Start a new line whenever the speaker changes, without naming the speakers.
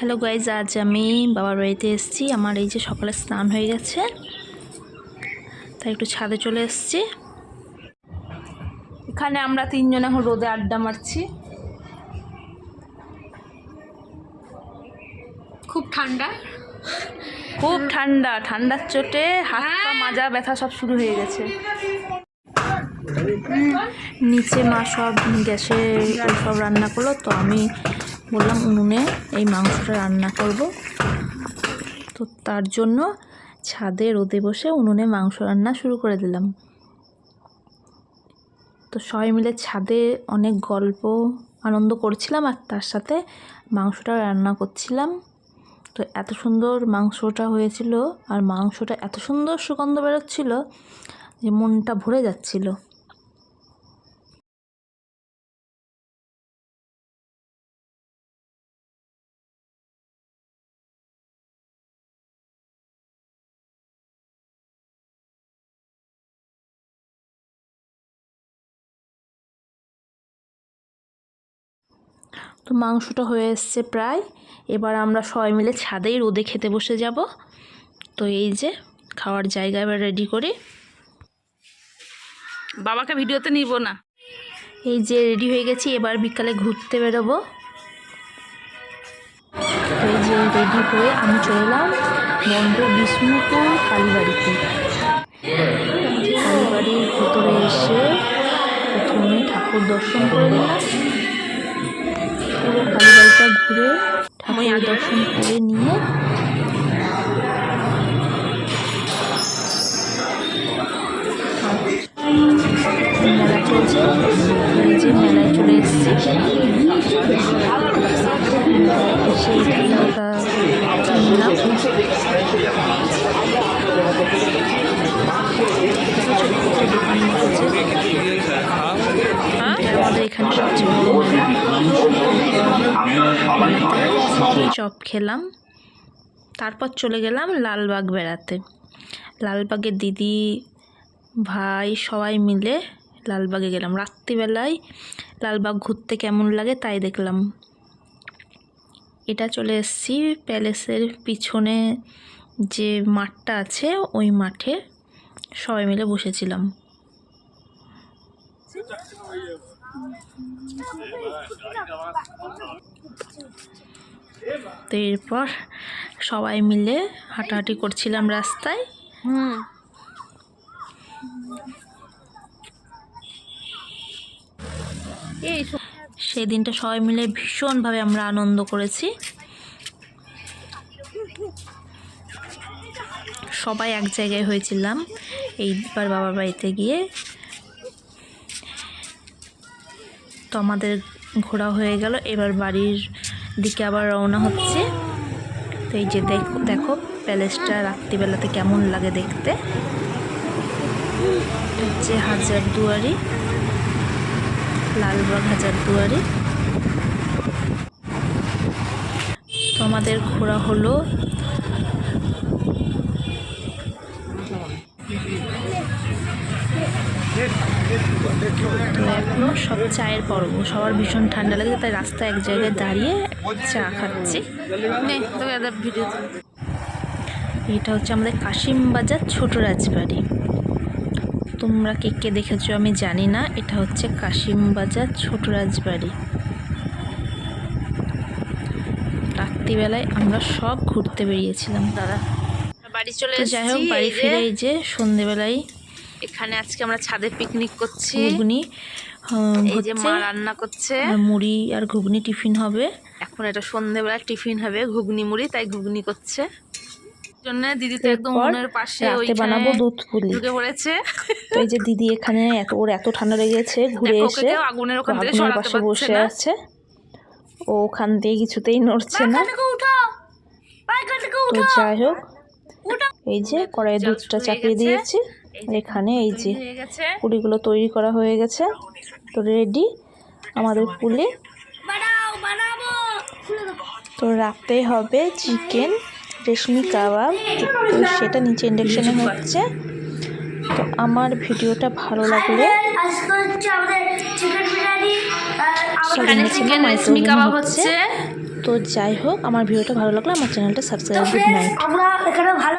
Hello guys আজ আমি বাবার বাড়িতে এসেছি। আমার এই যে সকালে স্নান হয়ে গেছে। তাই একটু ছাদে চলে এসেছি।
এখানে আমরা তিনজন এখন রোদে আড্ডা মারছি। খুব ঠান্ডা।
খুব ঠান্ডা ঠান্ডার চোটে হাত পা মাজা ব্যথা সব শুরু হয়ে গেছে। নিচে মা সব গ্যাসে সব রান্না করল তো আমি বললাম উনুনে এই মাংসটা রান্না করব। তো তার জন্য ছাদে রোদে বসে উনুনে মাংস রান্না শুরু করে দিলাম। তো সবাই মিলে ছাদে অনেক গল্প, আনন্দ করছিলাম আর তার সাথে মাংসটা রান্না করছিলাম। তো এত সুন্দর মাংসটা হয়েছিল আর মাংসটা এত সুন্দর সুগন্ধ বেরোচ্ছিল যে মনটা ভরে যাচ্ছিল। তো মাংসটা হয়ে এসছে প্রায়। এবার আমরা সবাই মিলে ছাদেই রোদে খেতে বসে যাব। তো এই যে খাওয়ার জায়গা এবার রেডি করি।
বাবাকে ভিডিওতে নিব না।
এই যে রেডি হয়ে গেছি এবার বিকালে ঘুরতে বেরোবো। এই যে রেডি হয়ে আমি চলে এলাম বন্ধ বিষ্ণুপুর কালীবাড়িতে। কালীবাড়ির ভেতরে এসে প্রথমে ঠাকুর দর্শন করে নিলাম ঘুরে ঠাকুর দর্শন করে নিয়ে মেলা চলছে এই যে মেলায় চলে এসেছি এসে ওটা কিনলাম চপ খেলাম। তারপর চলে গেলাম লালবাগ বেড়াতে। লালবাগের দিদি, ভাই সবাই মিলে লালবাগে গেলাম। রাত্রিবেলায় লালবাগ ঘুরতে কেমন লাগে তাই দেখলাম। এটা চলে এসেছি প্যালেসের পিছনে যে মাঠটা আছে, ওই মাঠে সবাই মিলে বসেছিলাম। তো এরপর সবাই মিলে হাঁটাহাঁটি করছিলাম রাস্তায়।
হুম। এই
সেই দিনটা সবাই মিলে ভীষণভাবে আমরা আনন্দ করেছি। সবাই এক জায়গায় হয়েছিলাম এইবার বাবার বাড়িতে গিয়ে। তো আমাদের ঘোরা হয়ে গেল এবার বাড়ির দিকে আবার রওনা হচ্ছে। তো এই যে দেখো প্যালেসটা রাত্রিবেলাতে কেমন লাগে দেখতে। হচ্ছে হাজার দুয়ারি, লালবাগ হাজার দুয়ারি। তো আমাদের ঘোরা হলো তো এখন সব চায়ের পর্ব। সবার ভীষণ ঠান্ডা লাগে তাই রাস্তায় এক জায়গায় দাঁড়িয়ে চা খাচ্ছি।
ভিডিও
এটা হচ্ছে আমাদের কাশিম বাজার ছোট রাজবাড়ি। তোমরা কে কে দেখেছ আমি জানি না এটা হচ্ছে কাশিম বাজার ছোট রাজবাড়ি। রাত্রিবেলায় আমরা সব ঘুরতে বেরিয়েছিলাম। দাদা
বাড়ি চলে
যাই হোক বাড়ি
এই যে
ফিরে যে সন্ধেবেলায়
এখানে আজকে আমরা ছাদে পিকনিক করছি।
ঘুগনি
এই যে মা রান্না করছে।
মুড়ি আর ঘুগনি টিফিন হবে।
এখন এটা সন্ধেবেলা টিফিন হবে ঘুগনি মুড়ি তাই ঘুগনি করছে। জন্য দিদি তো একদম
এরপর
পাশে ওইখানে
বানাবো দুধ পুলি।
ঢুকে পড়েছে।
এই যে দিদি এখানে এত ওর এত ঠান্ডা লেগেছে ঘুরে এসে
আগুনের ওখান থেকে সরাতে
বসে আছে। ও ওখান দিয়ে কিছুতেই নড়ছে না। তো যাই হোক এই যে কড়াইয়ে দুধটা চাপিয়ে। দিয়েছি। এখানে এই যে পুলিগুলো তৈরি করা হয়ে গেছে। তো রেডি আমাদের পুলি। তো রাতে হবে চিকেন রেশমি কাবাব। তো সেটা নিচে ইন্ডাকশানে হচ্ছে। তো আমার ভিডিওটা ভালো লাগলে তো যাই হোক আমার ভিডিওটা ভালো লাগলে আমার চ্যানেলটা সাবস্ক্রাইব নাইট